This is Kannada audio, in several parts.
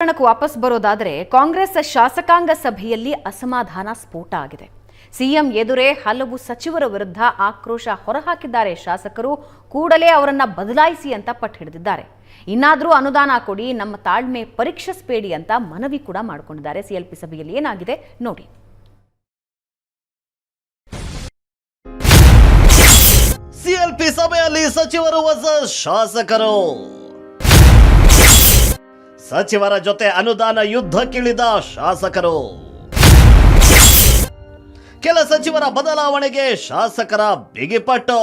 ಪ್ರಕರಣಕ್ಕೆ ವಾಪಸ್ ಬರೋದಾದರೆ ಕಾಂಗ್ರೆಸ್ ಶಾಸಕಾಂಗ ಸಭೆಯಲ್ಲಿ ಅಸಮಾಧಾನ ಸ್ಫೋಟ ಆಗಿದೆ. ಸಿಎಂ ಎದುರೇ ಹಲವು ಸಚಿವರ ವಿರುದ್ಧ ಆಕ್ರೋಶ ಹೊರಹಾಕಿದ್ದಾರೆ ಶಾಸಕರು. ಕೂಡಲೇ ಅವರನ್ನ ಬದಲಾಯಿಸಿ ಅಂತ ಪಟ್ಟು ಹಿಡಿದಿದ್ದಾರೆ. ಇನ್ನಾದರೂ ಅನುದಾನ ಕೊಡಿ, ನಮ್ಮ ತಾಳ್ಮೆ ಪರೀಕ್ಷಿಸಬೇಡಿ ಅಂತ ಮನವಿ ಕೂಡ ಮಾಡಿಕೊಂಡಿದ್ದಾರೆ. ಸಿಎಲ್ಪಿ ಸಭೆಯಲ್ಲಿ ಏನಾಗಿದೆ ನೋಡಿ. ಸಿಎಲ್ಪಿ ಸಭೆಯಲ್ಲಿ ಸಚಿವರು ಹೊಸ ಶಾಸಕರು. ಸಚಿವರ ಜೊತೆ ಅನುದಾನ ಯುದ್ಧಕ್ಕಿಳಿದ ಶಾಸಕರು. ಕೆಲ ಸಚಿವರ ಬದಲಾವಣೆಗೆ ಶಾಸಕರ ಬಿಗಿಪಟ್ಟು.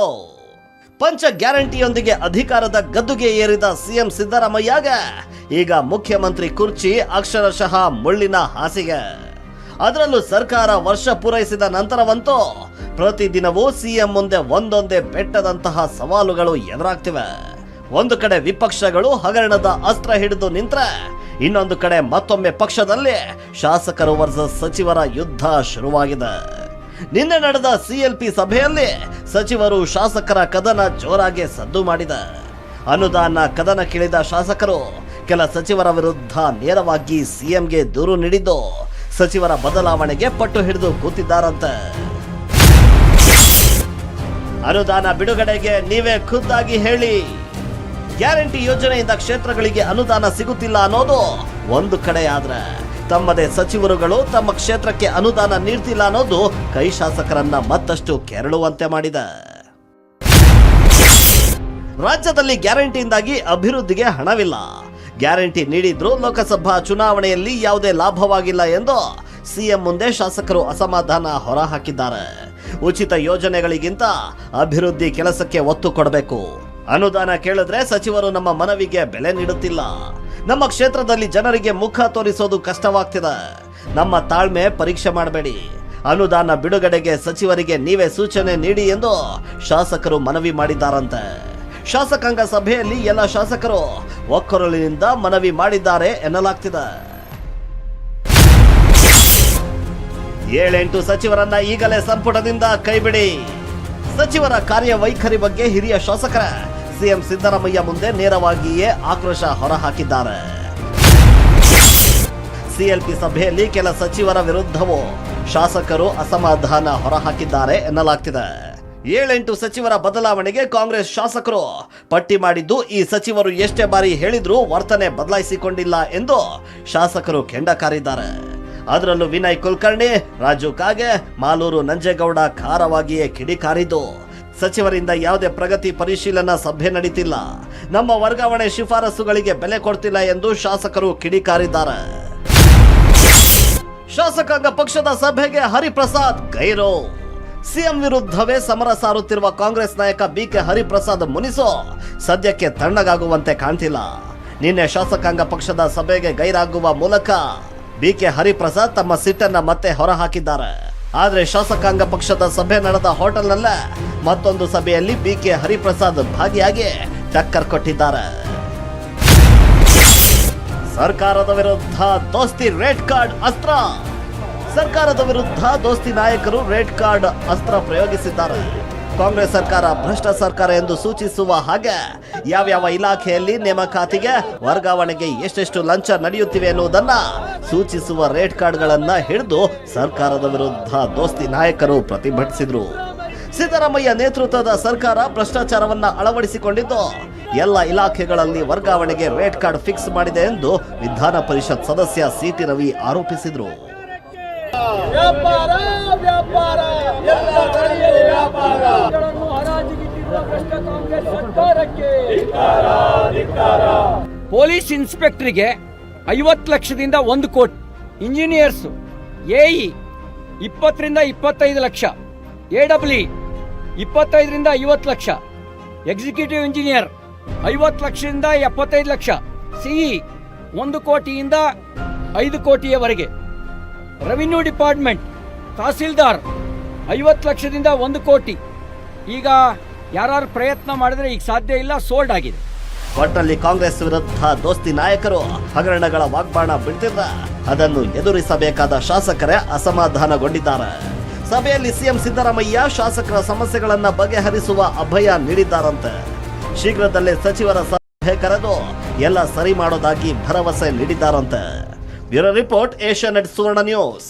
ಪಂಚ ಗ್ಯಾರಂಟಿಯೊಂದಿಗೆ ಅಧಿಕಾರದ ಗದ್ದುಗೆ ಏರಿದ ಸಿಎಂ ಸಿದ್ದರಾಮಯ್ಯಗೆ ಈಗ ಮುಖ್ಯಮಂತ್ರಿ ಕುರ್ಚಿ, ಅಕ್ಷರಶಃ ಮುಳ್ಳಿನ ಹಾಸಿಗೆ. ಅದರಲ್ಲೂ ಸರ್ಕಾರ ವರ್ಷ ಪೂರೈಸಿದ ನಂತರವಂತೂ ಪ್ರತಿದಿನವೂ ಸಿಎಂ ಮುಂದೆ ಒಂದೊಂದೇ ಬೆಟ್ಟದಂತಹ ಸವಾಲುಗಳು ಎದುರಾಗ್ತಿವೆ. ಒಂದು ಕಡೆ ವಿಪಕ್ಷಗಳು ಹಗರಣದ ಅಸ್ತ್ರ ಹಿಡಿದು ನಿಂತ್ರೆ, ಇನ್ನೊಂದು ಕಡೆ ಮತ್ತೊಮ್ಮೆ ಪಕ್ಷದಲ್ಲಿ ಶಾಸಕರು ವರ್ಸಸ್ ಸಚಿವರ ಯುದ್ಧ ಶುರುವಾಗಿದೆ. ನಿನ್ನೆ ನಡೆದ ಸಿಎಲ್ಪಿ ಸಭೆಯಲ್ಲಿ ಸಚಿವರು ಶಾಸಕರ ಕದನ ಜೋರಾಗಿ ಸದ್ದು ಮಾಡಿದ. ಅನುದಾನ ಕದನ ಕೇಳಿದ ಶಾಸಕರು ಕೆಲ ಸಚಿವರ ವಿರುದ್ಧ ನೇರವಾಗಿ ಸಿಎಂಗೆ ದೂರು ನೀಡಿದ್ದು, ಸಚಿವರ ಬದಲಾವಣೆಗೆ ಪಟ್ಟು ಹಿಡಿದು ಕೂತಿದ್ದಾರಂತೆ. ಅನುದಾನ ಬಿಡುಗಡೆಗೆ ನೀವೇ ಖುದ್ದಾಗಿ ಹೇಳಿ. ಗ್ಯಾರಂಟಿ ಯೋಜನೆಯಿಂದ ಕ್ಷೇತ್ರಗಳಿಗೆ ಅನುದಾನ ಸಿಗುತ್ತಿಲ್ಲ ಅನ್ನೋದು ಒಂದು ಕಡೆ ಆದ್ರೆ. ತಮ್ಮದೇ ಸಚಿವರುಗಳು ತಮ್ಮ ಕ್ಷೇತ್ರಕ್ಕೆ ಅನುದಾನ ನೀಡ್ತಿಲ್ಲ ಅನ್ನೋದು ಕೈ ಶಾಸಕರನ್ನ ಮತ್ತಷ್ಟು ಕೆರಳುವಂತೆ ಮಾಡಿದೆ. ರಾಜ್ಯದಲ್ಲಿ ಗ್ಯಾರಂಟಿಯಿಂದಾಗಿ ಅಭಿವೃದ್ಧಿಗೆ ಹಣವಿಲ್ಲ. ಗ್ಯಾರಂಟಿ ನೀಡಿದ್ರು ಲೋಕಸಭಾ ಚುನಾವಣೆಯಲ್ಲಿ ಯಾವುದೇ ಲಾಭವಾಗಿಲ್ಲ ಎಂದು ಸಿಎಂ ಮುಂದೆ ಶಾಸಕರು ಅಸಮಾಧಾನ ಹೊರಹಾಕಿದ್ದಾರೆ. ಉಚಿತ ಯೋಜನೆಗಳಿಗಿಂತ ಅಭಿವೃದ್ಧಿ ಕೆಲಸಕ್ಕೆ ಒತ್ತು ಕೊಡಬೇಕು. ಅನುದಾನ ಕೇಳಿದ್ರೆ ಸಚಿವರು ನಮ್ಮ ಮನವಿಗೆ ಬೆಲೆ ನೀಡುತ್ತಿಲ್ಲ. ನಮ್ಮ ಕ್ಷೇತ್ರದಲ್ಲಿ ಜನರಿಗೆ ಮುಖ ತೋರಿಸೋದು ಕಷ್ಟವಾಗ್ತಿದೆ. ನಮ್ಮ ತಾಳ್ಮೆ ಪರೀಕ್ಷೆ ಮಾಡಬೇಡಿ. ಅನುದಾನ ಬಿಡುಗಡೆಗೆ ಸಚಿವರಿಗೆ ನೀವೇ ಸೂಚನೆ ನೀಡಿ ಎಂದು ಶಾಸಕರು ಮನವಿ ಮಾಡಿದ್ದಾರಂತೆ. ಶಾಸಕಾಂಗ ಸಭೆಯಲ್ಲಿ ಎಲ್ಲ ಶಾಸಕರು ಒಕ್ಕೊರಲಿನಿಂದ ಮನವಿ ಮಾಡಿದ್ದಾರೆ ಎನ್ನಲಾಗ್ತಿದೆ. ಏಳೆಂಟು ಸಚಿವರನ್ನ ಈಗಲೇ ಸಂಪುಟದಿಂದ ಕೈಬಿಡಿ. ಸಚಿವರ ಕಾರ್ಯವೈಖರಿ ಬಗ್ಗೆ ಹಿರಿಯ ಶಾಸಕರ ಸಿಎಂ ಸಿದ್ದರಾಮಯ್ಯ ಮುಂದೆ ನೇರವಾಗಿಯೇ ಆಕ್ರೋಶ ಹೊರಹಾಕಿದ್ದಾರೆ. ಸಿಎಲ್ಪಿ ಸಭೆಯಲ್ಲಿ ಕೆಲ ಸಚಿವರ ವಿರುದ್ಧವೂ ಶಾಸಕರು ಅಸಮಾಧಾನ ಹೊರಹಾಕಿದ್ದಾರೆ ಎನ್ನಲಾಗ್ತಿದೆ. ಏಳೆಂಟು ಸಚಿವರ ಬದಲಾವಣೆಗೆ ಕಾಂಗ್ರೆಸ್ ಶಾಸಕರು ಪಟ್ಟಿ ಮಾಡಿದ್ದು, ಈ ಸಚಿವರು ಎಷ್ಟೇ ಬಾರಿ ಹೇಳಿದ್ರೂ ವರ್ತನೆ ಬದಲಾಯಿಸಿಕೊಂಡಿಲ್ಲ ಎಂದು ಶಾಸಕರು ಕೆಂಡ ಕಾರಿದ್ದಾರೆ. ಅದರಲ್ಲೂ ವಿನಯ್ ಕುಲಕರ್ಣಿ, ರಾಜು ಕಾಗೆ, ಮಾಲೂರು ನಂಜೇಗೌಡ ಖಾರವಾಗಿಯೇ ಕಿಡಿಕಾರಿದ್ದು. ಸಚಿವರಿಂದ ಯಾವುದೇ ಪ್ರಗತಿ ಪರಿಶೀಲನಾ ಸಭೆ ನಡೀತಿಲ್ಲ. ನಮ್ಮ ವರ್ಗಾವಣೆ ಶಿಫಾರಸುಗಳಿಗೆ ಬೆಲೆ ಕೊಡ್ತಿಲ್ಲ ಎಂದು ಶಾಸಕರು ಕಿಡಿಕಾರಿದ್ದಾರೆ. ಶಾಸಕಾಂಗ ಪಕ್ಷದ ಸಭೆಗೆ ಹರಿಪ್ರಸಾದ್ ಗೈರು. ಸಿಎಂ ವಿರುದ್ಧವೇ ಸಮರ ಸಾರುತ್ತಿರುವ ಕಾಂಗ್ರೆಸ್ ನಾಯಕ ಬಿಕೆ ಹರಿಪ್ರಸಾದ್ ಮುನಿಸೋ ಸದ್ಯಕ್ಕೆ ತಣ್ಣಗಾಗುವಂತೆ ಕಾಣ್ತಿಲ್ಲ. ನಿನ್ನೆ ಶಾಸಕಾಂಗ ಪಕ್ಷದ ಸಭೆಗೆ ಗೈರಾಗುವ ಮೂಲಕ ಬಿಕೆ ಹರಿಪ್ರಸಾದ್ ತಮ್ಮ ಸಿಟ್ಟನ್ನ ಮತ್ತೆ ಹೊರಹಾಕಿದ್ದಾರೆ. ಆದ್ರೆ ಶಾಸಕಾಂಗ ಪಕ್ಷದ ಸಭೆ ನಡೆದ ಹೋಟೆಲ್ನಲ್ಲ ಮತ್ತೊಂದು ಸಭೆಯಲ್ಲಿ ಬಿ ಕೆ ಹರಿಪ್ರಸಾದ್ ಭಾಗಿಯಾಗಿ ಟಕ್ಕರ್ ಕೊಟ್ಟಿದ್ದಾರೆ. ಸರ್ಕಾರದ ವಿರುದ್ಧ ದೋಸ್ತಿ ರೆಡ್ ಕಾರ್ಡ್ ಅಸ್ತ್ರ. ಸರ್ಕಾರದ ವಿರುದ್ಧ ದೋಸ್ತಿ ನಾಯಕರು ರೆಡ್ ಕಾರ್ಡ್ ಅಸ್ತ್ರ ಪ್ರಯೋಗಿಸಿದ್ದಾರೆ. ಕಾಂಗ್ರೆಸ್ ಸರ್ಕಾರ ಭ್ರಷ್ಟ ಸರ್ಕಾರ ಎಂದು ಸೂಚಿಸುವ ಹಾಗೆ ಯಾವ್ಯಾವ ಇಲಾಖೆಯಲ್ಲಿ ನೇಮಕಾತಿಗೆ ವರ್ಗಾವಣೆಗೆ ಎಷ್ಟೆಷ್ಟು ಲಂಚ ನಡೆಯುತ್ತಿವೆ ಎನ್ನುವುದನ್ನ ಸೂಚಿಸುವ ರೇಟ್ ಕಾರ್ಡ್ಗಳನ್ನ ಹಿಡಿದು ಸರ್ಕಾರದ ವಿರುದ್ಧ ದೋಸ್ತಿ ನಾಯಕರು ಪ್ರತಿಭಟಿಸಿದ್ರು. ಸಿದ್ದರಾಮಯ್ಯ ನೇತೃತ್ವದ ಸರ್ಕಾರ ಭ್ರಷ್ಟಾಚಾರವನ್ನ ಅಳವಡಿಸಿಕೊಂಡಿದ್ದು, ಎಲ್ಲ ಇಲಾಖೆಗಳಲ್ಲಿ ವರ್ಗಾವಣೆಗೆ ರೇಟ್ ಕಾರ್ಡ್ ಫಿಕ್ಸ್ ಮಾಡಿದೆ ಎಂದು ವಿಧಾನ ಪರಿಷತ್ ಸದಸ್ಯ ಸಿಟಿ ರವಿ ಆರೋಪಿಸಿದ್ರು. ವ್ಯಾಪಾರ ವ್ಯಾಪಾರ ಎಲ್ಲ ಕಡೆಯಲ್ಲಿ ವ್ಯಾಪಾರ. ಗಳನ್ನು ಹರಾಜಿಗಿಟ್ಟಿರುವ ಭ್ರಷ್ಟ ಕಾಂಗ್ರೆಸ್ ಸರ್ಕಾರಕ್ಕೆ. ಪೊಲೀಸ್ ಇನ್ಸ್ಪೆಕ್ಟರ್ಗೆ ಐವತ್ತು ಲಕ್ಷದಿಂದ ಒಂದು ಕೋಟಿ. ಇಂಜಿನಿಯರ್ಸ್ ಎಇ ಇಪ್ಪತ್ತರಿಂದ ಇಪ್ಪತ್ತೈದು ಲಕ್ಷ. ಎ ಡಬ್ಲ್ಯೂ ಇಪ್ಪತ್ತೈದರಿಂದ ಐವತ್ತು ಲಕ್ಷ. ಎಕ್ಸಿಕ್ಯೂಟಿವ್ ಇಂಜಿನಿಯರ್ ಐವತ್ತು ಲಕ್ಷದಿಂದ ಎಪ್ಪತ್ತೈದು ಲಕ್ಷ. ಸಿಇ ಒಂದು ಕೋಟಿಯಿಂದ ಐದು ಕೋಟಿಯವರೆಗೆ. ರೆವಿನ್ಯೂ ಡಿಪಾರ್ಟ್ಮೆಂಟ್ ತಹಸೀಲ್ದಾರ್, ಐವತ್ತು ಲಕ್ಷದಿಂದ ಒಂದು ಕೋಟಿ. ಈಗ ಯಾರು ಪ್ರಯತ್ನ ಮಾಡಿದ್ರೆ ಈಗ ಸಾಧ್ಯ ಇಲ್ಲ ಸೋಲ್ಡ್ ಆಗಿದೆ. ಒಟ್ಟಲ್ಲಿ ಕಾಂಗ್ರೆಸ್ ವಿರುದ್ಧ ದೋಸ್ತಿ ನಾಯಕರು ಹಗರಣಗಳ ವಾಗ್ಬಾಣ ಬಿಡ್ತಿದ್ರ ಅದನ್ನು ಎದುರಿಸಬೇಕಾದ ಶಾಸಕರೇ ಅಸಮಾಧಾನಗೊಂಡಿದ್ದಾರೆ. ಸಭೆಯಲ್ಲಿ ಸಿಎಂ ಸಿದ್ದರಾಮಯ್ಯ ಶಾಸಕರ ಸಮಸ್ಯೆಗಳನ್ನು ಬಗೆಹರಿಸುವ ಅಭಯ ನೀಡಿದ್ದಾರಂತೆ. ಶೀಘ್ರದಲ್ಲೇ ಸಚಿವರ ಸಭೆ ಕರೆದು ಎಲ್ಲ ಸರಿ ಮಾಡೋದಾಗಿ ಭರವಸೆ ನೀಡಿದ್ದಾರಂತೆ. Bureau report Asianet Suvarna news.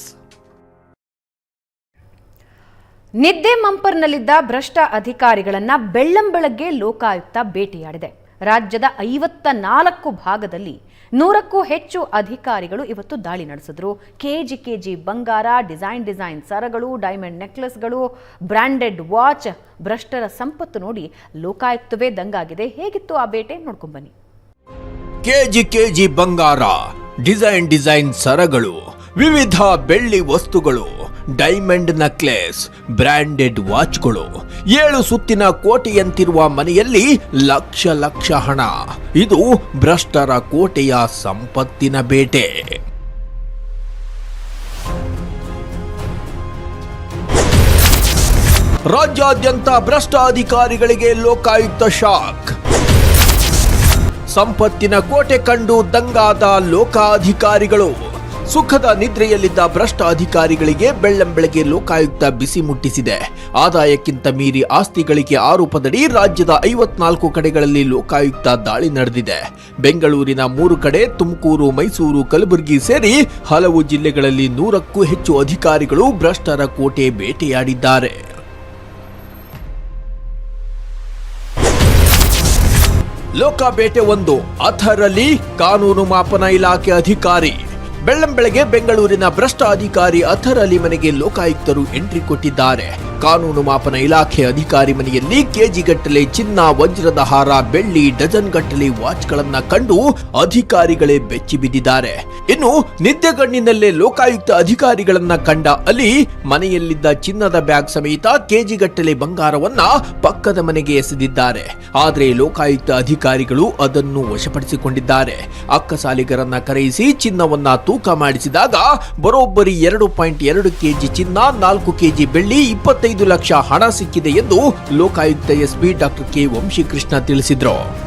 ನಿದ್ದೆ ಮಂಪರ್ನಲ್ಲಿದ್ದ ಭ್ರಷ್ಟ ಅಧಿಕಾರಿಗಳನ್ನ ಬೆಳ್ಳಂಬೆಳಗ್ಗೆ ಲೋಕಾಯುಕ್ತ ಭೇಟಿಯಾಡಿದೆ. ರಾಜ್ಯದ ಐವತ್ತ ನಾಲ್ಕು ಭಾಗದಲ್ಲಿ ನೂರಕ್ಕೂ ಹೆಚ್ಚು ಅಧಿಕಾರಿಗಳು ಇವತ್ತು ದಾಳಿ ನಡೆಸಿದ್ರು. ಕೆಜಿ ಕೆಜಿ ಬಂಗಾರ ಡಿಸೈನ್ ಡಿಸೈನ್ ಸರಗಳು ಡೈಮಂಡ್ ನೆಕ್ಲೆಸ್ಗಳು ಬ್ರ್ಯಾಂಡೆಡ್ ವಾಚ್ ಭ್ರಷ್ಟರ ಸಂಪತ್ತು ನೋಡಿ ಲೋಕಾಯುಕ್ತವೇ ದಂಗಾಗಿದೆ. ಹೇಗಿತ್ತು ಆ ಬೇಟೆ ನೋಡ್ಕೊಂಬನ್ನಿ ಕೆಜಿ ಕೆಜಿ ಬಂಗಾರ ಡಿಸೈನ್ ಡಿಸೈನ್ ಸರಗಳು, ವಿವಿಧ ಬೆಳ್ಳಿ ವಸ್ತುಗಳು, ಡೈಮಂಡ್ ನಕ್ಲೆಸ್, ಬ್ರ್ಯಾಂಡೆಡ್ ವಾಚ್ಗಳು, ಏಳು ಸುತ್ತಿನ ಕೋಟೆಯಂತಿರುವ ಮನೆಯಲ್ಲಿ ಲಕ್ಷ ಲಕ್ಷ ಹಣ. ಇದು ಭ್ರಷ್ಟರ ಕೋಟೆಯ ಸಂಪತ್ತಿನ ಬೇಟೆ. ರಾಜ್ಯಾದ್ಯಂತ ಭ್ರಷ್ಟ ಅಧಿಕಾರಿಗಳಿಗೆ ಲೋಕಾಯುಕ್ತ ಶಾಕ್. ಸಂಪತ್ತಿನ ಕೋಟೆ ಕಂಡು ದಂಗಾದ ಲೋಕಾಧಿಕಾರಿಗಳು. ಸುಖದ ನಿದ್ರೆಯಲ್ಲಿದ್ದ ಭ್ರಷ್ಟ ಅಧಿಕಾರಿಗಳಿಗೆ ಬೆಳ್ಳಂಬೆಳಗ್ಗೆ ಲೋಕಾಯುಕ್ತ ಬಿಸಿ ಮುಟ್ಟಿಸಿದೆ. ಆದಾಯಕ್ಕಿಂತ ಮೀರಿ ಆಸ್ತಿಗಳಿಗೆ ಆರೋಪದಡಿ ರಾಜ್ಯದ ಐವತ್ನಾಲ್ಕು ಕಡೆಗಳಲ್ಲಿ ಲೋಕಾಯುಕ್ತ ದಾಳಿ ನಡೆದಿದೆ. ಬೆಂಗಳೂರಿನ ಮೂರು ಕಡೆ ತುಮಕೂರು, ಮೈಸೂರು, ಕಲಬುರಗಿ ಸೇರಿ ಹಲವು ಜಿಲ್ಲೆಗಳಲ್ಲಿ ನೂರಕ್ಕೂ ಹೆಚ್ಚು ಅಧಿಕಾರಿಗಳು ಭ್ರಷ್ಟರ ಕೋಟೆ ಬೇಟೆಯಾಡಿದ್ದಾರೆ. ಲೋಕಾಬೇಟೆ ಒಂದು. ಅಥರಲ್ಲಿ ಕಾನೂನು ಮಾಪನ ಇಲಾಖೆ ಅಧಿಕಾರಿ. ಬೆಳ್ಳಂಬೆಳಗ್ಗೆ ಬೆಂಗಳೂರಿನ ಭ್ರಷ್ಟ ಅಧಿಕಾರಿ ಅಥರ್ ಅಲಿ ಮನೆಗೆ ಲೋಕಾಯುಕ್ತರು ಎಂಟ್ರಿ ಕೊಟ್ಟಿದ್ದಾರೆ. ಕಾನೂನು ಮಾಪನ ಇಲಾಖೆ ಅಧಿಕಾರಿ ಮನೆಯಲ್ಲಿ ಕೆಜಿಗಟ್ಟಲೆ ಚಿನ್ನ, ವಜ್ರದ ಹಾರ, ಬೆಳ್ಳಿ, ಡಜನ್ ಗಟ್ಟಲೆ ವಾಚ್ಗಳನ್ನ ಕಂಡು ಅಧಿಕಾರಿಗಳೇ ಬೆಚ್ಚಿ ಬಿದ್ದಿದ್ದಾರೆ. ಇನ್ನು ನಿದ್ದೆಗಣ್ಣಿನಲ್ಲೇ ಲೋಕಾಯುಕ್ತ ಅಧಿಕಾರಿಗಳನ್ನ ಕಂಡ ಅಲಿ ಮನೆಯಲ್ಲಿದ್ದ ಚಿನ್ನದ ಬ್ಯಾಗ್ ಸಮೇತ ಕೆಜಿಗಟ್ಟಲೆ ಬಂಗಾರವನ್ನ ಪಕ್ಕದ ಮನೆಗೆ ಎಸೆದಿದ್ದಾರೆ. ಆದರೆ ಲೋಕಾಯುಕ್ತ ಅಧಿಕಾರಿಗಳು ಅದನ್ನು ವಶಪಡಿಸಿಕೊಂಡಿದ್ದಾರೆ. ಅಕ್ಕಸಾಲಿಗರನ್ನ ಕರೆಯಿಸಿ ಚಿನ್ನವನ್ನ ತೂಕ ಮಾಡಿಸಿದಾಗ ಬರೋಬ್ಬರಿ ಎರಡು ಪಾಯಿಂಟ್ ಎರಡು ಕೆಜಿ ಚಿನ್ನ, ನಾಲ್ಕು ಕೆಜಿ ಬೆಳ್ಳಿ, ಇಪ್ಪತ್ತೈದು ಲಕ್ಷ ಹಣ ಸಿಕ್ಕಿದೆ ಎಂದು Lokayukta SP doctor K Vamshikrishna ತಿಳಿಸಿದ್ರು.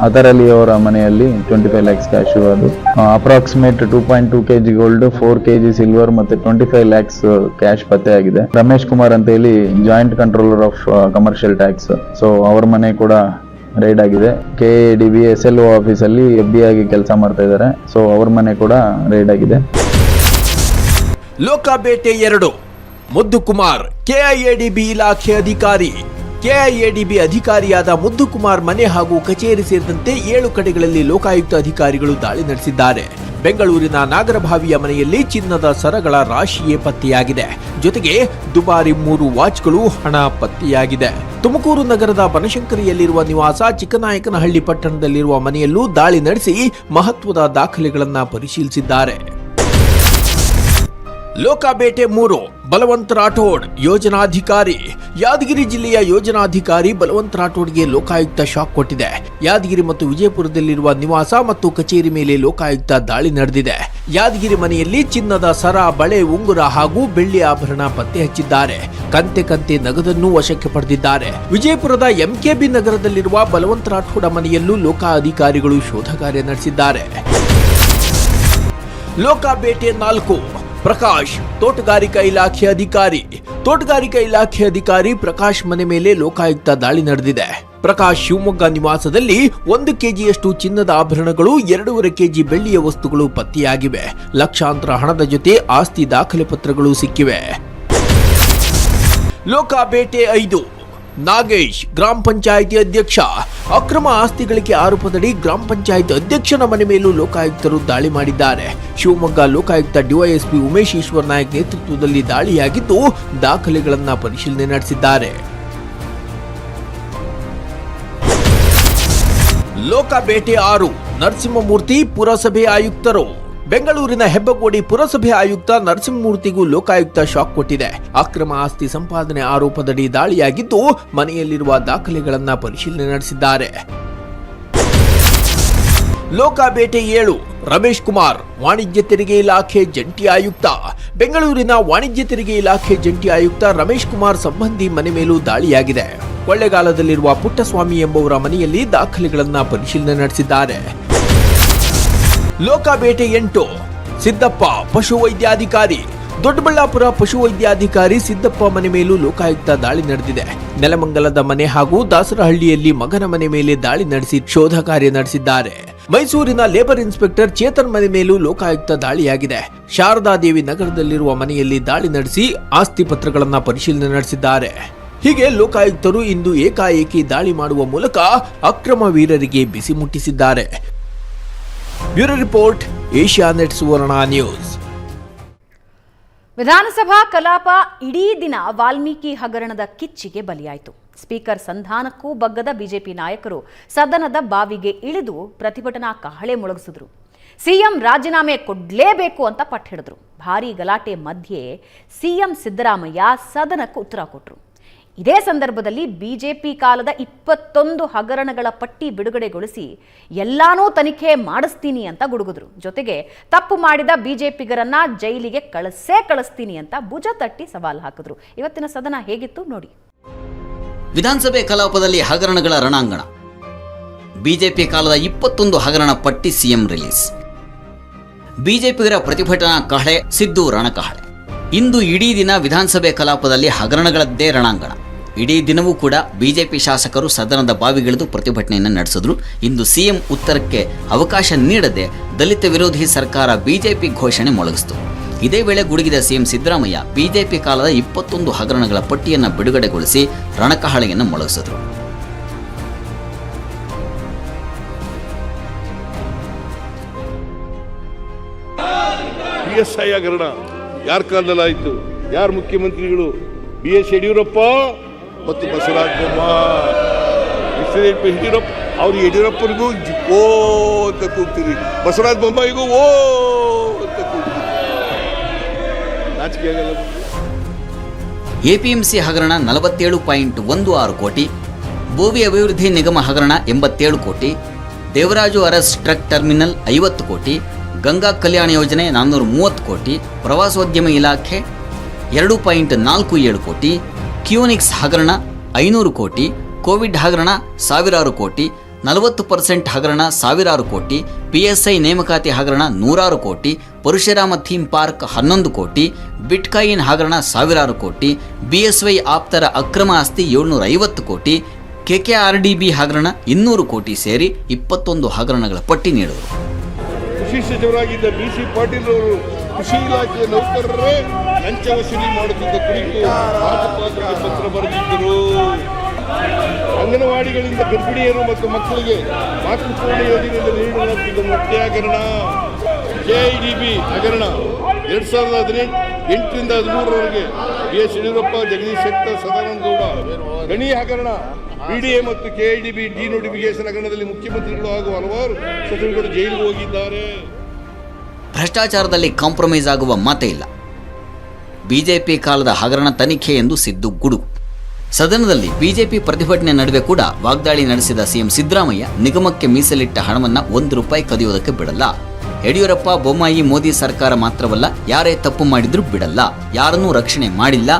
ಅದರಲ್ಲಿ ಅವರ ಮನೆಯಲ್ಲಿ ಟ್ವೆಂಟಿ ಫೈವ್ ಲ್ಯಾಕ್ಸ್ ಕ್ಯಾಶ್ ಅದು approximate two point two KG gold four KG silver ಮತ್ತೆ ಟ್ವೆಂಟಿ ಫೈವ್ ಲ್ಯಾಕ್ಸ್ ಕ್ಯಾಶ್ ಪತ್ತೆಯಾಗಿದೆ ರಮೇಶ್ ಕುಮಾರ್ ಅಂತ ಹೇಳಿ joint controller of commercial tax so ಅವರ ಮನೆ ಕೂಡ ರೈಡ್ ಆಗಿದೆ. K D B S L O ಆಫೀಸಲ್ಲಿ ಎಫ್ ಬಿ ಆಗಿ ಕೆಲಸ ಮಾಡ್ತಾ ಇದ್ದಾರೆ. ಸೊ ಅವ್ರ ಮನೆ ಕೂಡ ರೈಡ್ ಆಗಿದೆ. ಲೋಕಾಪೇಟೆ ಎರಡು. ಮುದ್ದು ಕುಮಾರ್ ಕೆಐಎಡಿಬಿ ಇಲಾಖೆ ಅಧಿಕಾರಿ. ಕೆಐಎಡಿಬಿ ಅಧಿಕಾರಿಯಾದ ಮುದ್ದುಕುಮಾರ್ ಮನೆ ಹಾಗೂ ಕಚೇರಿ ಸೇರಿದಂತೆ ಏಳು ಕಡೆಗಳಲ್ಲಿ ಲೋಕಾಯುಕ್ತ ಅಧಿಕಾರಿಗಳು ದಾಳಿ ನಡೆಸಿದ್ದಾರೆ. ಬೆಂಗಳೂರಿನ ನಾಗರಭಾವಿಯ ಮನೆಯಲ್ಲಿ ಚಿನ್ನದ ಸರಗಳ ರಾಶಿಯೇ ಪತ್ತೆಯಾಗಿದೆ. ಜೊತೆಗೆ ದುಬಾರಿ ಮೂರು ವಾಚ್ಗಳು ಹಣ ಪತ್ತೆಯಾಗಿದೆ. ತುಮಕೂರು ನಗರದ ಬನಶಂಕರಿಯಲ್ಲಿರುವ ನಿವಾಸ ಚಿಕ್ಕನಾಯಕನಹಳ್ಳಿ ಪಟ್ಟಣದಲ್ಲಿರುವ ಮನೆಯಲ್ಲೂ ದಾಳಿ ನಡೆಸಿ ಮಹತ್ವದ ದಾಖಲೆಗಳನ್ನು ಪರಿಶೀಲಿಸಿದ್ದಾರೆ. ಲೋಕಾಬೇಟೆ ಮೂರು, ಬಲವಂತ ರಾಠೋಡ್, ಯೋಜನಾಧಿಕಾರಿ. ಯಾದಗಿರಿ ಜಿಲ್ಲೆಯ ಯೋಜನಾಧಿಕಾರಿ ಬಲವಂತ ರಾಠೋಡ್ಗೆ ಲೋಕಾಯುಕ್ತ ಶಾಕ್ ಕೊಟ್ಟಿದೆ. ಯಾದಗಿರಿ ಮತ್ತು ವಿಜಯಪುರದಲ್ಲಿರುವ ನಿವಾಸ ಮತ್ತು ಕಚೇರಿ ಮೇಲೆ ಲೋಕಾಯುಕ್ತ ದಾಳಿ ನಡೆದಿದೆ. ಯಾದಗಿರಿ ಮನೆಯಲ್ಲಿ ಚಿನ್ನದ ಸರ, ಬಳೆ, ಉಂಗುರ ಹಾಗೂ ಬೆಳ್ಳಿ ಆಭರಣ ಪತ್ತೆ ಹಚ್ಚಿದ್ದಾರೆ. ಕಂತೆ ಕಂತೆ ನಗದನ್ನು ವಶಕ್ಕೆ ಪಡೆದಿದ್ದಾರೆ. ವಿಜಯಪುರದ ಎಂಕೆಬಿ ನಗರದಲ್ಲಿರುವ ಬಲವಂತ ರಾಠೋಡ ಮನೆಯಲ್ಲೂ ಲೋಕಾಧಿಕಾರಿಗಳು ಶೋಧ ಕಾರ್ಯ ನಡೆಸಿದ್ದಾರೆ. ಲೋಕಾಬೇಟೆ ನಾಲ್ಕು ಪ್ರಕಾಶ್, ತೋಟಗಾರಿಕಾ ಇಲಾಖೆ ಅಧಿಕಾರಿ. ತೋಟಗಾರಿಕಾ ಇಲಾಖೆ ಅಧಿಕಾರಿ ಪ್ರಕಾಶ್ ಮನೆ ಮೇಲೆ ಲೋಕಾಯುಕ್ತ ದಾಳಿ ನಡೆದಿದೆ. ಪ್ರಕಾಶ್ ಶಿವಮೊಗ್ಗ ನಿವಾಸದಲ್ಲಿ ಒಂದು ಕೆಜಿಯಷ್ಟು ಚಿನ್ನದ ಆಭರಣಗಳು, ಎರಡೂವರೆ ಕೆಜಿ ಬೆಳ್ಳಿಯ ವಸ್ತುಗಳು ಪತ್ತೆಯಾಗಿವೆ. ಲಕ್ಷಾಂತರ ಹಣದ ಜೊತೆ ಆಸ್ತಿ ದಾಖಲೆ ಪತ್ರಗಳು ಸಿಕ್ಕಿವೆ. ಲೋಕಾಬೇಟೆ ಐದು. ನಾಗೇಶ್, ಗ್ರಾಮ ಪಂಚಾಯಿತಿ ಅಧ್ಯಕ್ಷ. ಅಕ್ರಮ ಆಸ್ತಿ ಗಳಿಕೆ ಆರೋಪದಡಿ ಗ್ರಾಮ ಪಂಚಾಯತ್ ಅಧ್ಯಕ್ಷನ ಮನೆ ಮೇಲೂ ಲೋಕಾಯುಕ್ತರು ದಾಳಿ ಮಾಡಿದ್ದಾರೆ. ಶಿವಮೊಗ್ಗ ಲೋಕಾಯುಕ್ತ ಡಿವೈಎಸ್ಪಿ ಉಮೇಶ್ ಈಶ್ವರ್ ನಾಯಕ್ ನೇತೃತ್ವದಲ್ಲಿ ದಾಳಿಯಾಗಿದ್ದು ದಾಖಲೆಗಳನ್ನ ಪರಿಶೀಲನೆ ನಡೆಸಿದ್ದಾರೆ. ಲೋಕಬೇಟೆ ಆರು, ನರಸಿಂಹಮೂರ್ತಿ ಪುರಸಭೆ ಆಯುಕ್ತರು. ಬೆಂಗಳೂರಿನ ಹೆಬ್ಬಗೋಡಿ ಪುರಸಭೆ ಆಯುಕ್ತ ನರಸಿಂಹಮೂರ್ತಿಗೂ ಲೋಕಾಯುಕ್ತ ಶಾಕ್ ಕೊಟ್ಟಿದೆ. ಅಕ್ರಮ ಆಸ್ತಿ ಸಂಪಾದನೆ ಆರೋಪದಡಿ ದಾಳಿಯಾಗಿದ್ದು ಮನೆಯಲ್ಲಿರುವ ದಾಖಲೆಗಳನ್ನ ಪರಿಶೀಲನೆ ನಡೆಸಿದ್ದಾರೆ. ಲೋಕಾಬೇಟೆ ಏಳು, ರಮೇಶ್ ಕುಮಾರ್, ವಾಣಿಜ್ಯ ತೆರಿಗೆ ಇಲಾಖೆ ಜಂಟಿ ಆಯುಕ್ತ. ಬೆಂಗಳೂರಿನ ವಾಣಿಜ್ಯ ತೆರಿಗೆ ಇಲಾಖೆ ಜಂಟಿ ಆಯುಕ್ತ ರಮೇಶ್ ಕುಮಾರ್ ಸಂಬಂಧಿ ಮನೆ ಮೇಲೂ ದಾಳಿಯಾಗಿದೆ. ಕೊಳ್ಳೆಗಾಲದಲ್ಲಿರುವ ಪುಟ್ಟಸ್ವಾಮಿ ಎಂಬುವರ ಮನೆಯಲ್ಲಿ ದಾಖಲೆಗಳನ್ನು ಪರಿಶೀಲನೆ ನಡೆಸಿದ್ದಾರೆ. ಲೋಕಾಬೇಟೆ ಎಂಟು, ಸಿದ್ದಪ್ಪ ಪಶುವೈದ್ಯಾಧಿಕಾರಿ. ದೊಡ್ಡಬಳ್ಳಾಪುರ ಪಶುವೈದ್ಯಾಧಿಕಾರಿ ಸಿದ್ದಪ್ಪ ಮನೆ ಮೇಲೂ ಲೋಕಾಯುಕ್ತ ದಾಳಿ ನಡೆದಿದೆ. ನೆಲಮಂಗಲದ ಮನೆ ಹಾಗೂ ದಾಸರಹಳ್ಳಿಯಲ್ಲಿ ಮಗನ ಮನೆ ಮೇಲೆ ದಾಳಿ ನಡೆಸಿ ಶೋಧ ಕಾರ್ಯ ನಡೆಸಿದ್ದಾರೆ. ಮೈಸೂರಿನ ಲೇಬರ್ ಇನ್ಸ್ಪೆಕ್ಟರ್ ಚೇತನ್ ಮನೆ ಮೇಲೂ ಲೋಕಾಯುಕ್ತ ದಾಳಿಯಾಗಿದೆ. ಶಾರದಾದೇವಿ ನಗರದಲ್ಲಿರುವ ಮನೆಯಲ್ಲಿ ದಾಳಿ ನಡೆಸಿ ಆಸ್ತಿ ಪತ್ರಗಳನ್ನ ಪರಿಶೀಲನೆ ನಡೆಸಿದ್ದಾರೆ. ಹೀಗೆ ಲೋಕಾಯುಕ್ತರು ಇಂದು ಏಕಾಏಕಿ ದಾಳಿ ಮಾಡುವ ಮೂಲಕ ಅಕ್ರಮ ವೀರರಿಗೆ ಬಿಸಿ ಮುಟ್ಟಿಸಿದ್ದಾರೆ. Bureau report, Asianet Suvarna news. ವಿಧಾನಸಭಾ ಕಲಾಪ ಇಡೀ ದಿನ ವಾಲ್ಮೀಕಿ ಹಗರಣದ ಕಿಚ್ಚಿಗೆ ಬಲಿಯಾಯಿತು. ಸ್ಪೀಕರ್ ಸಂಧಾನಕ್ಕೂ ಬಗ್ಗದ ಬಿಜೆಪಿ ನಾಯಕರು ಸದನದ ಬಾವಿಗೆ ಇಳಿದು ಪ್ರತಿಭಟನಾ ಕಹಳೆ ಮೊಳಗಿಸಿದ್ರು. ಸಿಎಂ ರಾಜೀನಾಮೆ ಕೊಡಲೇಬೇಕು ಅಂತ ಪಟ್ಟು ಹಿಡಿದ್ರು ಭಾರೀ ಗಲಾಟೆ ಮಧ್ಯೆ ಸಿಎಂ ಸಿದ್ದರಾಮಯ್ಯ ಸದನಕ್ಕೆ ಉತ್ತರ ಕೊಟ್ರು. ಇದೇ ಸಂದರ್ಭದಲ್ಲಿ ಬಿಜೆಪಿ ಕಾಲದ ಇಪ್ಪತ್ತೊಂದು ಹಗರಣಗಳ ಪಟ್ಟಿ ಬಿಡುಗಡೆಗೊಳಿಸಿ ಎಲ್ಲಾನೂ ತನಿಖೆ ಮಾಡಿಸ್ತೀನಿ ಅಂತ ಗುಡುಗಿದ್ರು. ಜೊತೆಗೆ ತಪ್ಪು ಮಾಡಿದ ಬಿಜೆಪಿಗರನ್ನ ಜೈಲಿಗೆ ಕಳಿಸೇ ಕಳಿಸ್ತೀನಿ ಅಂತ ಭುಜ ತಟ್ಟಿ ಸವಾಲು ಹಾಕಿದ್ರು. ಇವತ್ತಿನ ಸದನ ಹೇಗಿತ್ತು ನೋಡಿ. ವಿಧಾನಸಭೆ ಕಲಾಪದಲ್ಲಿ ಹಗರಣಗಳ ರಣಾಂಗಣ. ಬಿಜೆಪಿ ಕಾಲದ ಇಪ್ಪತ್ತೊಂದು ಹಗರಣ ಪಟ್ಟಿ ಸಿಎಂ ರಿಲೀಸ್. ಬಿಜೆಪಿಗರ ಪ್ರತಿಭಟನಾ ಕಹಳೆ ಸಿದ್ದು ರಣಕಹಳೆ. ಇಂದು ಇಡೀ ದಿನ ವಿಧಾನಸಭೆ ಕಲಾಪದಲ್ಲಿ ಹಗರಣಗಳದ್ದೇ ರಣಾಂಗಣ. ಇಡೀ ದಿನವೂ ಕೂಡ ಬಿಜೆಪಿ ಶಾಸಕರು ಸದನದ ಬಾವಿಗಿಳಿದು ಪ್ರತಿಭಟನೆಯನ್ನು ನಡೆಸಿದ್ರು. ಇಂದು ಸಿಎಂ ಉತ್ತರಕ್ಕೆ ಅವಕಾಶ ನೀಡದೆ ದಲಿತ ವಿರೋಧಿ ಸರ್ಕಾರ ಬಿಜೆಪಿ ಘೋಷಣೆ ಮೊಳಗಿಸಿತು. ಇದೇ ವೇಳೆ ಗುಡುಗಿದ ಸಿಎಂ ಸಿದ್ದರಾಮಯ್ಯ ಬಿಜೆಪಿ ಕಾಲದ ಇಪ್ಪತ್ತೊಂದು ಹಗರಣಗಳ ಪಟ್ಟಿಯನ್ನು ಬಿಡುಗಡೆಗೊಳಿಸಿ ರಣಕಹಳೆಯನ್ನು ಮೊಳಗಿಸಿದರು. ಹಗರಣ ಯಾರ ಕಾಲದಲ್ಲಾಯಿತು? ಯಾರು ಮುಖ್ಯಮಂತ್ರಿಗಳು? B S Yediyurappa? ಮತ್ತು ಬಸವರಾಜ ಬೊಮ್ಮಾಯಿ ಎಸ್ ಯಡಿಯೂರಪ್ಪ, ಅವ್ರು ಯಡಿಯೂರಪ್ಪನಿಗೂ ಜಿ- ಓ ಅಂತ ಕೂಗ್ತೀರಿ. ಬಸವರಾಜ ಬೊಮ್ಮಾಯಿಗೂ ಓ ಅಂತ ಕೂಗ್ತೀರಿ. ನಾಚಿಕೆ ಆಗಲ್ಲ? ಎಪಿಎಂಸಿ ಹಗರಣ ನಲವತ್ತೇಳು ಪಾಯಿಂಟ್ ಒಂದು ಆರು ಕೋಟಿ, ಭೂವಿ ಅಭಿವೃದ್ಧಿ ನಿಗಮ ಹಗರಣ ಎಂಬತ್ತೇಳು ಕೋಟಿ, ದೇವರಾಜು ಅರಸ್ ಟ್ರಕ್ ಟರ್ಮಿನಲ್ ಐವತ್ತು ಕೋಟಿ, ಗಂಗಾ ಕಲ್ಯಾಣ ಯೋಜನೆ ನಾನ್ನೂರ ಮೂವತ್ತು ಕೋಟಿ, ಪ್ರವಾಸೋದ್ಯಮ ಇಲಾಖೆ ಎರಡು ಪಾಯಿಂಟ್ ನಾಲ್ಕು ಏಳು ಕೋಟಿ ಕ್ಯೂನಿಕ್ಸ್ ಹಗರಣ ಐನೂರು ಕೋಟಿ, ಕೋವಿಡ್ ಹಗರಣ ಸಾವಿರಾರು ಕೋಟಿ, ನಲವತ್ತು ಪರ್ಸೆಂಟ್ ಹಗರಣ ಸಾವಿರಾರು ಕೋಟಿ, ಪಿಎಸ್ಐ ನೇಮಕಾತಿ ಹಗರಣ ನೂರಾರು ಕೋಟಿ, ಪರಶುರಾಮ ಥೀಮ್ ಪಾರ್ಕ್ ಹನ್ನೊಂದು ಕೋಟಿ, ಬಿಟ್ಕಾಯಿನ್ ಹಗರಣ ಸಾವಿರಾರು ಕೋಟಿ, ಬಿಎಸ್ವೈ ಆಪ್ತರ ಅಕ್ರಮ ಆಸ್ತಿ ಏಳ್ನೂರ ಐವತ್ತು ಕೋಟಿ, ಕೆಕೆಆರ್ಡಿಬಿ ಹಗರಣ ಇನ್ನೂರು ಕೋಟಿ ಸೇರಿ ಇಪ್ಪತ್ತೊಂದು ಹಗರಣಗಳ ಪಟ್ಟಿ ನೀಡಿದರು ಕೃಷಿ ಇಲಾಖೆಯ ನೌಕರರೇ ಲಂಚ ವಸೂಲಿ ಮಾಡುತ್ತಿದ್ದ ಕುರಿತು ಪತ್ರ ಬರೆದಿದ್ದರು. ಅಂಗನವಾಡಿಗಳಿಂದ ಗರ್ಭಿಣಿಯರು ಮತ್ತು ಮಕ್ಕಳಿಗೆ ಮಾತೃಪೂರ್ಣ ಯೋಜನೆಯಿಂದ ನೀಡಲಾಗುತ್ತಿದ್ದ ಮೊಟ್ಟೆ ಹಗರಣ ಕೆಐಡಿಬಿ ಹಗರಣ. ಎರಡು ಸಾವಿರದ ಹದಿನೆಂಟು ಎಂಟರಿಂದ ಹದಿಮೂರರವರೆಗೆ ಬಿ ಎಸ್ ಯಡಿಯೂರಪ್ಪ, ಜಗದೀಶ್ ಶೆಟ್ಟರ್, ಸದಾನಂದ ಗೌಡ. ಗಣಿ ಹಗರಣ. ಬಿಡಿಎ ಮತ್ತು ಕೆಐಡಿಬಿ ಡಿನೋಟಿಫಿಕೇಶನ್ ಹಗರಣದಲ್ಲಿ ಮುಖ್ಯಮಂತ್ರಿಗಳು ಹಾಗೂ ಹಲವಾರು ಸಚಿವರು ಜೈಲಿಗೆ ಹೋಗಿದ್ದಾರೆ. ಭ್ರಷ್ಟಾಚಾರದಲ್ಲಿ ಕಾಂಪ್ರಮೈಸ್ ಆಗುವ ಮಾತೇ ಇಲ್ಲ. ಬಿಜೆಪಿ ಕಾಲದ ಹಗರಣ ತನಿಖೆ ಎಂದು ಸಿದ್ದು ಗುಡು. ಸದನದಲ್ಲಿ ಬಿಜೆಪಿ ಪ್ರತಿಭಟನೆ ನಡುವೆ ಕೂಡ ವಾಗ್ದಾಳಿ ನಡೆಸಿದ ಸಿಎಂ ಸಿದ್ದರಾಮಯ್ಯ ನಿಗಮಕ್ಕೆ ಮೀಸಲಿಟ್ಟ ಹಣವನ್ನು ಒಂದು ರೂಪಾಯಿ ಕದಿಯೋದಕ್ಕೆ ಬಿಡಲ್ಲ. ಯಡಿಯೂರಪ್ಪ, ಬೊಮ್ಮಾಯಿ, ಮೋದಿ ಸರ್ಕಾರ ಮಾತ್ರವಲ್ಲ, ಯಾರೇ ತಪ್ಪು ಮಾಡಿದ್ರೂ ಬಿಡಲ್ಲ. ಯಾರನ್ನೂ ರಕ್ಷಣೆ ಮಾಡಿಲ್ಲ,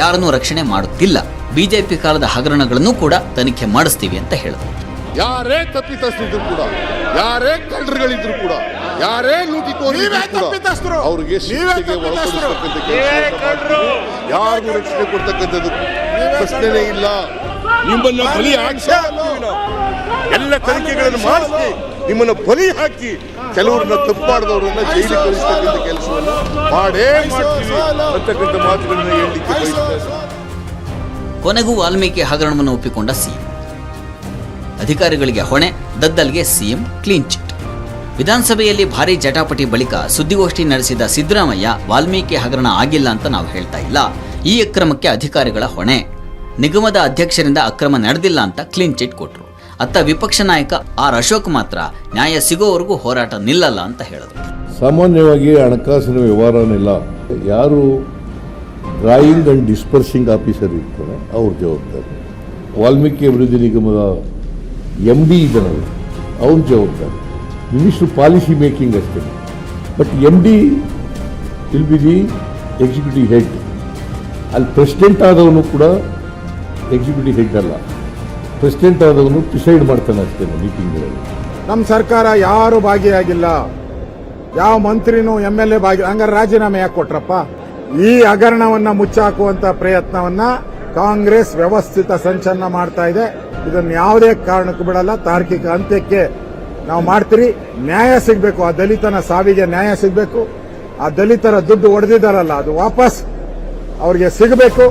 ಯಾರನ್ನೂ ರಕ್ಷಣೆ ಮಾಡುತ್ತಿಲ್ಲ. ಬಿಜೆಪಿ ಕಾಲದ ಹಗರಣಗಳನ್ನು ಕೂಡ ತನಿಖೆ ಮಾಡಿಸ್ತೀವಿ ಅಂತ ಹೇಳಿದರು ಯಾರೇ ತಪ್ಪಿತಸ್ಥರಿದ್ರು ಕೂಡ, ಯಾರೇ ಕಳ್ಳರುಗಳಿದ್ರು ಕೂಡ ಯಾರೇ ಲೂಟಿಕೋರಿದ್ರು ಕೂಡ ಅವ್ರಿಗೆ ಶಿಕ್ಷೆಗೆ ಒಳಪಡಿಸ್ತಕ್ಕಂಥ. ಯಾರಿಗೂ ರಕ್ಷಣೆ ಕೊಡ್ತಕ್ಕಂಥದ್ದು? ಪ್ರಶ್ನೆನೇ ಇಲ್ಲ. ನಿಮ್ಮನ್ನು ಬಲಿ ಹಾಕಿ ಎಲ್ಲ ತನಿಖೆಗಳನ್ನು ಮಾಡಿಸಿ ನಿಮ್ಮನ್ನು ಬಲಿ ಹಾಕಿ ಕೆಲವರನ್ನ ತಪ್ಪು ಜೈಲಿ ಜೈಲಿಗೆ ಕಳಿಸ್ತಕ್ಕಂಥ ಕೆಲಸವನ್ನು ಮಾಡೇ ಮಾಡ್ತೀವಿ ಅಂತಕ್ಕಂಥ ಮಾತುಗಳನ್ನ ಹೇಳಲಿಕ್ಕೆ ಕೊನೆಗೂ ವಾಲ್ಮೀಕಿ ಹಗರಣವನ್ನು ಒಪ್ಪಿಕೊಂಡ ಸಿಎಂ. ಅಧಿಕಾರಿಗಳಿಗೆ ಹೊಣೆ ದದ್ದಲ್ಗೆ ಸಿಎಂ ಕ್ಲಿಂಚ್ ಚಿಟ್. ವಿಧಾನಸಭೆಯಲ್ಲಿ ಭಾರಿ ಜಟಾಪಟಿ ಬಳಿಕ ಸುದ್ದಿಗೋಷ್ಠಿ ನಡೆಸಿದ ಸಿದ್ದರಾಮಯ್ಯ, ವಾಲ್ಮೀಕಿ ಹಗರಣ ಆಗಿಲ್ಲ ಅಂತ ನಾವು ಹೇಳ್ತಾ ಇಲ್ಲ. ಈ ಅಕ್ರಮಕ್ಕೆ ಅಧಿಕಾರಿಗಳ ಹೊಣೆ. ನಿಗಮದ ಅಧ್ಯಕ್ಷರಿಂದ ಅಕ್ರಮ ನಡೆದಿಲ್ಲ ಅಂತ ಕ್ಲೀನ್ ಚಿಟ್ ಕೊಟ್ರು. ಅತ್ತ ವಿಪಕ್ಷ ನಾಯಕ ಆರ್ ಅಶೋಕ್ ಮಾತ್ರ ನ್ಯಾಯ ಸಿಗೋವರೆಗೂ ಹೋರಾಟ ನಿಲ್ಲಲ್ಲ ಅಂತ ಹೇಳಿದ್ರು. ಸಾಮಾನ್ಯವಾಗಿ ಹಣಕಾಸಿನ ವ್ಯವಹಾರನಿಲ್ಲ ಯಾರು ಡ್ರಾಯಿಂಗ್ ಅಂಡ್ ಡಿಸ್ಪರ್ಸಿಂಗ್ ಆಫೀಸರ್ ಇರ್ತಾರೆ, ಅವ್ರ ಜವಾಬ್ದಾರಿ. ವಾಲ್ಮೀಕಿ ಅಭಿವೃದ್ಧಿ ನಿಗಮದ ಎಂ ಬಿ ಇದ್ದಾನಲ್ಲ ಅವ್ರ ಜವಾಬ್ದಾರಿ. ಮಿನಿಸ್ಟ್ರು ಪಾಲಿಸಿ ಮೇಕಿಂಗ್ ಅಷ್ಟೇ but M D will be the executive head ಅಲ್ಲಿ ಪ್ರೆಸಿಡೆಂಟ್ ಆದವನು ಕೂಡ ಎಕ್ಸಿಕ್ಯೂಟಿವ್ ಹೆಡ್ ಅಲ್ಲ. ಪ್ರೆಸಿಡೆಂಟ್ ಆದವನು ಡಿಸೈಡ್ ಮಾಡ್ತಾನೆ ಅಷ್ಟೇ ಮೀಟಿಂಗ್ಗಳಲ್ಲಿ ನಮ್ಮ ಸರ್ಕಾರ ಯಾರು ಭಾಗಿಯಾಗಿಲ್ಲ. ಯಾವ ಮಂತ್ರಿನೂ ಎಂ ಎಲ್ ಎ ಭಾಗಿ, ಹಂಗಾರೆ ರಾಜೀನಾಮೆ ಯಾಕೆ ಕೊಟ್ರಪ್ಪ? ಈ ಹಗರಣವನ್ನ ಮುಚ್ಚಾಕುವಂತ ಪ್ರಯತ್ನವನ್ನ ಕಾಂಗ್ರೆಸ್ ವ್ಯವಸ್ಥಿತ ಸಂಚಲನ ಮಾಡ್ತಾ ಇದೆ. ಇದನ್ನು ಯಾವುದೇ ಕಾರಣಕ್ಕೂ ಬಿಡಲ್ಲ. ತಾರ್ಕಿಕ ಅಂತ್ಯಕ್ಕೆ ನಾವು ಮಾಡ್ತೀರಿ, ನ್ಯಾಯ ಸಿಗಬೇಕು. ಆ ದಲಿತನ ಸಾವಿಗೆ ನ್ಯಾಯ ಸಿಗಬೇಕು. ಆ ದಲಿತರ ದುಡ್ಡು ಒಡೆದಿದ್ದಾರಲ್ಲ, ಅದು ವಾಪಸ್ ಅವರಿಗೆ ಸಿಗಬೇಕು.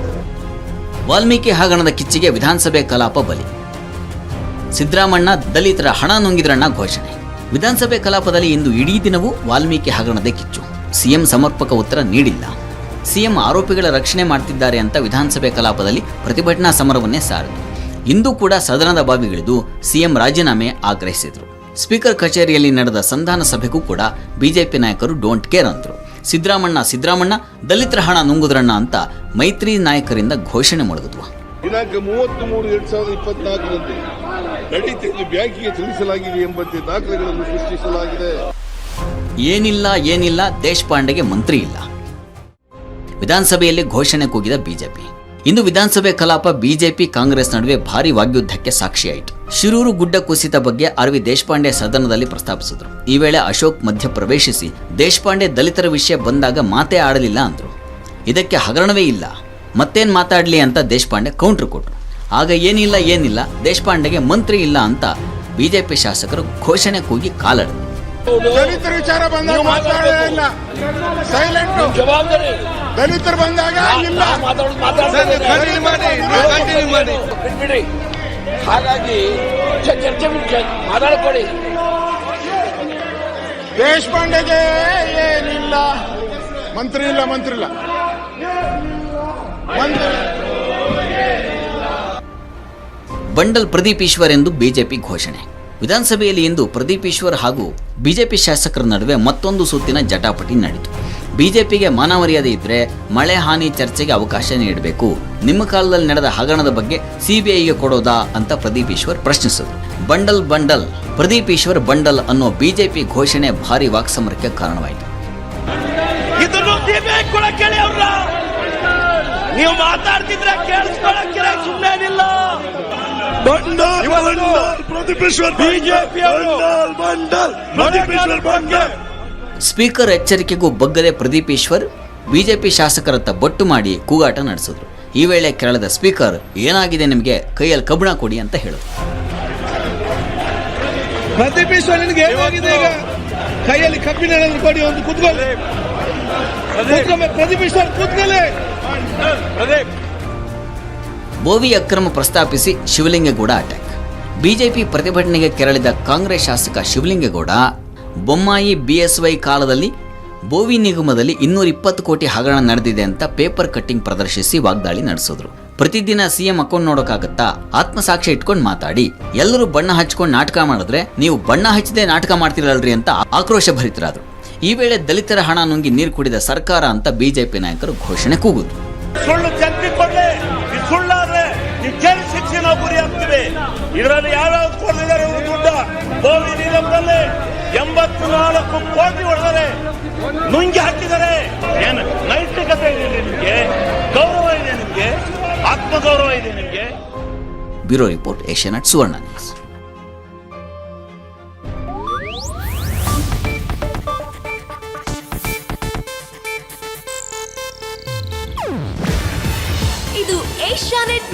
ವಾಲ್ಮೀಕಿ ಹಗರಣದ ಕಿಚ್ಚಿಗೆ ವಿಧಾನಸಭೆ ಕಲಾಪ ಬಲಿ. ಸಿದ್ದರಾಮಣ್ಣ ದಲಿತರ ಹಣ ನುಂಗಿದ್ರಣ್ಣ ಘೋಷಣೆ. ವಿಧಾನಸಭೆ ಕಲಾಪದಲ್ಲಿ ಇಂದು ಇಡೀ ದಿನವೂ ವಾಲ್ಮೀಕಿ ಹಗರಣದ ಕಿಚ್ಚು. ಸಿಎಂ ಸಮರ್ಪಕ ಉತ್ತರ ನೀಡಿಲ್ಲ. ಸಿಎಂ ಆರೋಪಿಗಳ ರಕ್ಷಣೆ ಮಾಡ್ತಿದ್ದಾರೆ ಅಂತ ವಿಧಾನಸಭೆ ಕಲಾಪದಲ್ಲಿ ಪ್ರತಿಭಟನಾ ಸಮರವನ್ನೇ ಸಾರಿತು. ಇಂದು ಕೂಡ ಸದನದ ಬಾವಿಗಿಳಿದು ಸಿಎಂ ರಾಜೀನಾಮೆ ಆಗ್ರಹಿಸಿದರು. ಸ್ಪೀಕರ್ ಕಚೇರಿಯಲ್ಲಿ ನಡೆದ ಸಂಧಾನ ಸಭೆಗೂ ಕೂಡ ಬಿಜೆಪಿ ನಾಯಕರು ಡೋಂಟ್ ಕೇರ್ ಅಂದರು. ಸಿದ್ದರಾಮಣ್ಣ ಸಿದ್ದರಾಮಣ್ಣ ದಲಿತರ ಹಣ ನುಂಗುದ್ರಣ್ಣ ಅಂತ ಮೈತ್ರಿ ನಾಯಕರಿಂದ ಘೋಷಣೆ ಮೊಳಗಿದ್ವು. ದಿನಾಂಕ ಮೂವತ್ತ್ ಮೂರು ಎರಡ್ ಸಾವಿರದ ಇಪ್ಪತ್ನಾಲ್ಕರಂದು ನಡೀತಿದ್ದು ಬ್ಯಾಂಕಿಗೆ ತಿಳಿಸಲಾಗಿದೆ ಎಂಬಂತೆ ದಾಖಲೆಗಳನ್ನು ಸೃಷ್ಟಿಸಲಾಗಿದೆ. ಏನಿಲ್ಲ ಏನಿಲ್ಲ ದೇಶಪಾಂಡೆಗೆ ಮಂತ್ರಿ ಇಲ್ಲ. ವಿಧಾನಸಭೆಯಲ್ಲಿ ಘೋಷಣೆ ಕೂಗಿದ ಬಿಜೆಪಿ. ಇಂದು ವಿಧಾನಸಭೆ ಕಲಾಪ ಬಿಜೆಪಿ ಕಾಂಗ್ರೆಸ್ ನಡುವೆ ಭಾರಿ ವಾಗ್ಯುದ್ಧಕ್ಕೆ ಸಾಕ್ಷಿಯಾಯಿತು. ಶಿರೂರು ಗುಡ್ಡ ಕುಸಿತ ಬಗ್ಗೆ ಆರ್ ವಿ ದೇಶಪಾಂಡೆ ಸದನದಲ್ಲಿ ಪ್ರಸ್ತಾಪಿಸಿದ್ರು. ಈ ವೇಳೆ ಅಶೋಕ್ ಮಧ್ಯ ಪ್ರವೇಶಿಸಿ ದೇಶಪಾಂಡೆ ದಲಿತರ ವಿಷಯ ಬಂದಾಗ ಮಾತೇ ಆಡಲಿಲ್ಲ ಅಂದರು. ಇದಕ್ಕೆ ಹಗರಣವೇ ಇಲ್ಲ. ಮತ್ತೇನು ಮಾತಾಡ್ಲಿ ಅಂತ ದೇಶಪಾಂಡೆ ಕೌಂಟರ್ ಕೊಟ್ರು. ಆಗ ಏನಿಲ್ಲ ಏನಿಲ್ಲ, ದೇಶಪಾಂಡೆಗೆ ಮಂತ್ರಿ ಇಲ್ಲ ಅಂತ ಬಿಜೆಪಿ ಶಾಸಕರು ಘೋಷಣೆ ಕೂಗಿ ಕಾಲಡಿದ್ರು ದಲಿತರ ವಿಚಾರ ಬಂದಾಗ ಮಾತಾಡೋದೇ ಇಲ್ಲ. ಸೈಲೆಂಟ್ ಜವಾಬ್ದಾರಿ. ದಲಿತರು ಬಂದಾಗ ಇಲ್ಲ. ಬಿಟ್ಬಿಡಿ. ಹಾಗಾಗಿ ಚರ್ಚೆ ಮಾತಾಡ್ಕೊಡಿ ದೇಶಪಾಂಡೆಗೆ ಏನಿಲ್ಲ. ಮಂತ್ರಿ ಇಲ್ಲ ಮಂತ್ರಿ ಇಲ್ಲ. ಮಂತ್ರಿ. ಬಂಡಲ್ ಪ್ರದೀಪ್ ಈಶ್ವರ್ ಎಂದು ಬಿಜೆಪಿ ಘೋಷಣೆ. ವಿಧಾನಸಭೆಯಲ್ಲಿ ಇಂದು ಪ್ರದೀಪ್ ಈಶ್ವರ್ ಹಾಗೂ ಬಿಜೆಪಿ ಶಾಸಕರ ನಡುವೆ ಮತ್ತೊಂದು ಸುತ್ತಿನ ಜಟಾಪಟಿ ನಡೆಯಿತು. ಬಿಜೆಪಿಗೆ ಮಾನಮರ್ಯಾದೆ ಇದ್ರೆ ಮಳೆ ಹಾನಿ ಚರ್ಚೆಗೆ ಅವಕಾಶ ನೀಡಬೇಕು. ನಿಮ್ಮ ಕಾಲದಲ್ಲಿ ನಡೆದ ಹಗರಣದ ಬಗ್ಗೆ ಸಿಬಿಐಗೆ ಕೊಡೋದಾ ಅಂತ ಪ್ರದೀಪ್ ಈಶ್ವರ್ ಪ್ರಶ್ನಿಸಿದರು. Bundle bundle, Pradeep Eshwar bundle ಅನ್ನೋ ಬಿಜೆಪಿ ಘೋಷಣೆ ಭಾರಿ ವಾಕ್ಸಮರಕ್ಕೆ ಕಾರಣವಾಯಿತು. ನೀವು ಮಾತಾಡ್ತಿದ್ರೆ ಕೇಳಿಸ್ಕೊಳಕ್ಕೆ ಸುಮ್ಮನೆ ಇಲ್ಲ ಸ್ಪೀಕರ್ ಎಚ್ಚರಿಕೆಗೂ ಬಗ್ಗದೆ ಪ್ರದೀಪೇಶ್ವರ್ ಬಿಜೆಪಿ ಶಾಸಕರತ್ತ ಬೊಟ್ಟು ಮಾಡಿ ಕೂಗಾಟ ನಡೆಸಿದ್ರು. ಈ ವೇಳೆ ಕೇರಳದ ಸ್ಪೀಕರ್ ಏನಾಗಿದೆ ನಿಮಗೆ? ಕೈಯಲ್ಲಿ ಕಬ್ಬಣ ಕೊಡಿ ಅಂತ ಹೇಳಿದ್ರು ಪ್ರದೀಪೇಶ್ವರ್ ನಿನಗೆ ಏನಾಗಿದೆ ಈಗ? ಕೈಯಲ್ಲಿ ಕಬ್ಬಿಣ ಕೊಡಿ ಒಂದು ಕೂತ್ಕೊಳ್ಳಿ. ಪ್ರದೀಪೇಶ್ವರ್ ಕೂತ್ಕೊಳ್ಳಿ. ಬೋವಿ ಅಕ್ರಮ ಪ್ರಸ್ತಾಪಿಸಿ ಶಿವಲಿಂಗೇಗೌಡ ಅಟ್ಯಾಕ್. ಬಿಜೆಪಿ ಪ್ರತಿಭಟನೆಗೆ ಕೆರಳಿದ ಕಾಂಗ್ರೆಸ್ ಶಾಸಕ ಶಿವಲಿಂಗೇಗೌಡ, ಬೊಮ್ಮಾಯಿ ಬಿಎಸ್ವೈ ಕಾಲದಲ್ಲಿ ಬೋವಿ ನಿಗಮದಲ್ಲಿ ಇನ್ನೂರ ಇಪ್ಪತ್ತು ಕೋಟಿ ಹಗರಣ ನಡೆದಿದೆ ಅಂತ ಪೇಪರ್ ಕಟ್ಟಿಂಗ್ ಪ್ರದರ್ಶಿಸಿ ವಾಗ್ದಾಳಿ ನಡೆಸಿದ್ರು. ಪ್ರತಿದಿನ ಸಿಎಂ ಅಕೌಂಟ್ ನೋಡೋಕ್ಕಾಗತ್ತಾ ಆತ್ಮಸಾಕ್ಷಿ ಇಟ್ಕೊಂಡು ಮಾತಾಡಿ, ಎಲ್ಲರೂ ಬಣ್ಣ ಹಚ್ಕೊಂಡು ನಾಟಕ ಮಾಡಿದ್ರೆ ನೀವು ಬಣ್ಣ ಹಚ್ಚದೆ ನಾಟಕ ಮಾಡ್ತಿರಲ್ರಿ ಅಂತ ಆಕ್ರೋಶ ಭರಿತರಾದ್ರು. ಈ ವೇಳೆ ದಲಿತರ ಹಣ ನುಂಗಿ ನೀರು ಕುಡಿದ ಸರ್ಕಾರ ಅಂತ ಬಿಜೆಪಿ ನಾಯಕರು ಘೋಷಣೆ ಕೂಗಿದ್ರು. ಸುಳ್ಳು ಜನತೆ ಕೊಡ್ಲಿ ಇದು ಸುಳ್ಳಾದ್ರೆ ಈ ಜೈಲು ಶಿಕ್ಷೆ ನಾವು ಗುರಿ ಆಗ್ತೀವಿ ಇದರಲ್ಲಿ ಯಾವ್ಯಾವ ಕೊಡ್ತಿದ್ದಾರೆ ಇವರು ದುಡ್ಡ. ನೀಲಂಬಲ್ಲಿ ಎಂಬತ್ತು ನಾಲ್ಕು ಕೋಟಿ ಹೊಡೆದರೆ ನುಂಗಿ ಹಾಕಿದ್ದಾರೆ. ಏನು ನೈತಿಕತೆ ಇದೆ ನಿಮಗೆ? ಗೌರವ ಇದೆ ನಿಮಗೆ? ಆತ್ಮಗೌರವ ಇದೆ ನಿಮಗೆ? Bureau report Asianet Suvarna news.